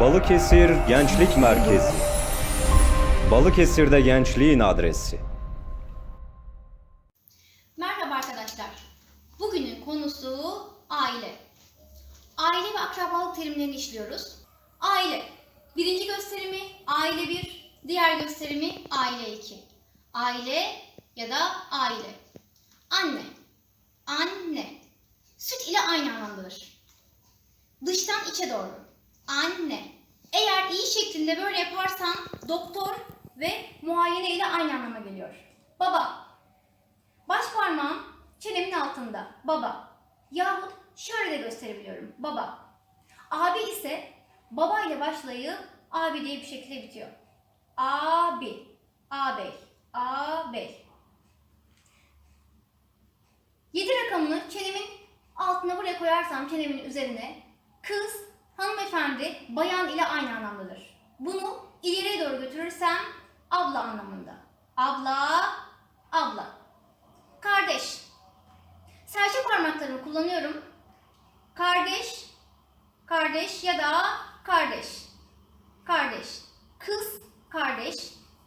Balıkesir Gençlik Merkezi. Balıkesir'de gençliğin adresi. Merhaba arkadaşlar. Bugünün konusu aile. Aile ve akrabalık terimlerini işliyoruz. Aile. Birinci gösterimi aile 1, diğer gösterimi aile 2. Aile ya da aile. Anne. Anne. Süt ile aynı anlamdadır. Dıştan içe doğru. Anne. Eğer iyi şeklinde böyle yaparsan doktor ve muayene ile aynı anlama geliyor. Baba. Baş parmağım çenemin altında. Baba. Yahut şöyle de gösterebiliyorum. Baba. Abi ise baba ile başlayıp abi diye bir şekilde bitiyor. Abi. Ağabey. Ağabey. Yedi rakamını çenemin altına buraya koyarsam çenemin üzerine kız, hanımefendi, bayan ile aynı anlamdadır. Bunu ileriye doğru götürürsem abla anlamında. Abla, abla. Kardeş. Serçe parmaklarımı kullanıyorum. Kardeş, kardeş ya da kardeş. Kardeş. Kız, kardeş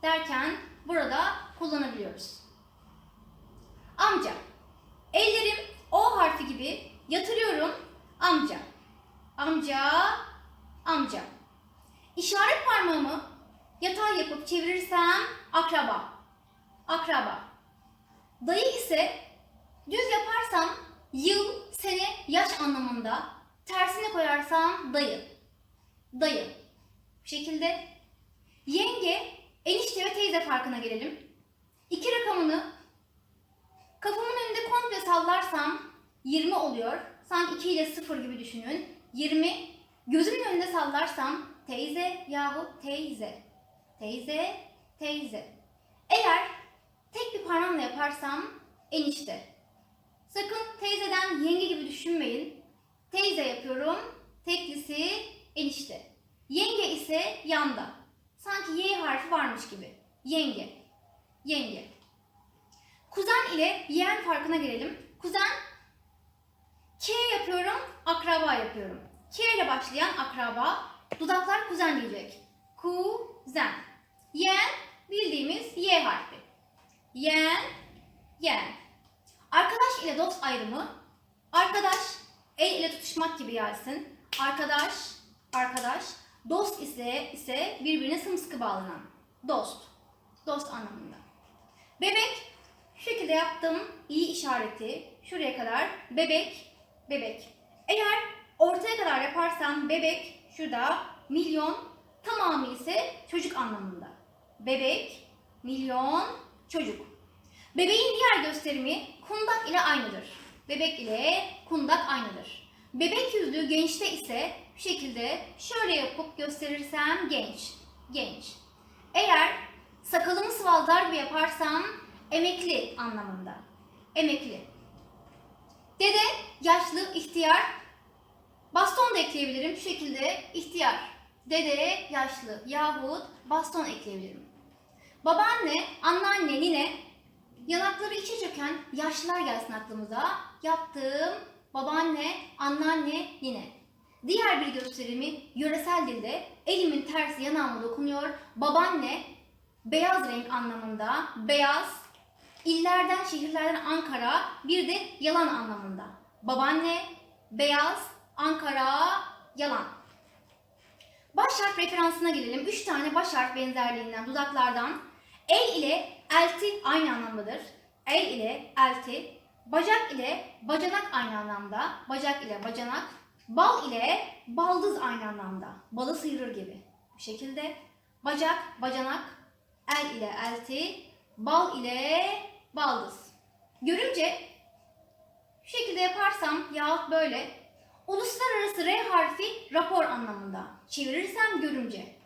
derken burada kullanabiliyoruz. Amca. Ellerim O harfi gibi yatırıyorum. Amca. Amca, amca. İşaret parmağımı yatay yapıp çevirirsem akraba. Akraba. Dayı ise düz yaparsam yıl, sene, yaş anlamında. Tersine koyarsam dayı. Dayı. Bu şekilde. Yenge, enişte ve teyze farkına gelelim. İki rakamını kafamın önünde komple sallarsam 20 oluyor. Sanki 2 ile 0 gibi düşünün. 20. Gözümün önünde sallarsam teyze yahut teyze. Teyze, teyze. Eğer tek bir parmağımla yaparsam enişte. Sakın teyzeden yenge gibi düşünmeyin. Teyze yapıyorum. Teklisi enişte. Yenge ise yanda. Sanki Y harfi varmış gibi. Yenge. Yenge. Kuzen ile yeğen farkına gelelim. Kuzen K yapıyorum, akraba yapıyorum. K ile başlayan akraba, dudaklar kuzen diyecek. Kuzen. Yeğen bildiğimiz Y harfi. Yeğen, yeğen. Arkadaş ile dost ayrımı. Arkadaş, el ile tutuşmak gibi gelsin. Arkadaş, arkadaş. Dost ise ise birbirine sımsıkı bağlanan. Dost. Dost anlamında. Bebek, şu şekilde yaptım. iyi işareti. Şuraya kadar. Bebek, bebek. Eğer ortaya kadar yaparsam bebek, şurada milyon, tamamı ise çocuk anlamında. Bebek, milyon, çocuk. Bebeğin diğer gösterimi kundak ile aynıdır. Bebek ile kundak aynıdır. Bebek yüzlü gençte ise bu şekilde şöyle yapıp gösterirsem genç, genç. Eğer sakalımı sıvazlar gibi yaparsam emekli anlamında. Emekli. Dede, yaşlı, ihtiyar. Baston da ekleyebilirim. Şu şekilde ihtiyar. Dede, yaşlı yahut baston ekleyebilirim. Babaanne, anneanne, nine. Yanakları içe çöken yaşlılar gelsin aklımıza. Yaptığım babaanne, anneanne, nine. Diğer bir gösterimi yöresel dilde elimin tersi yanağıma dokunuyor. Babaanne, beyaz renk anlamında. Beyaz, illerden, şehirlerden Ankara, bir de yalan anlamında. Babaanne, beyaz, Ankara, yalan. Baş harf referansına gelelim. Üç tane baş harf benzerliğinden, dudaklardan. El ile elti aynı anlamdadır. El ile elti. Bacak ile bacanak aynı anlamda. Bacak ile bacanak. Bal ile baldız aynı anlamda. Balı sıyırır gibi. Bu şekilde bacak, bacanak, el ile elti, bal ile baldız. Görümce şu şekilde yaparsam yahut böyle uluslararası R harfi rapor anlamında. Çevirirsem görümce.